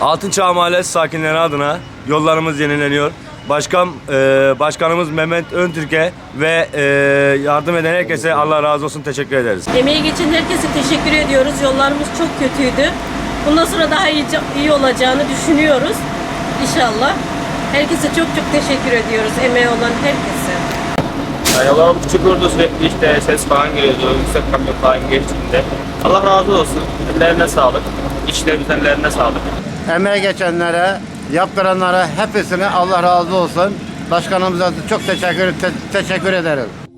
Altınçağ Mahallesi sakinleri adına yollarımız yenileniyor. Başkan, e, başkanımız Mehmet Öntürk'e ve e, yardım eden herkese Allah razı olsun teşekkür ederiz. Emeği geçen herkese teşekkür ediyoruz. Yollarımız çok kötüydü. Bundan sonra daha iyi, iyi olacağını düşünüyoruz. İnşallah. Herkese çok çok teşekkür ediyoruz. Emeği olan herkese. Yani yollar çukurdu sürekli işte ses falan geliyordu, yüksek kamyon falan geçtiğinde. Allah razı olsun. Ellerine sağlık. İşlerimizin ellerine sağlık. Emeği geçenlere, yaptıranlara hepsine Allah razı olsun. Başkanımıza çok teşekkür te- teşekkür ederim.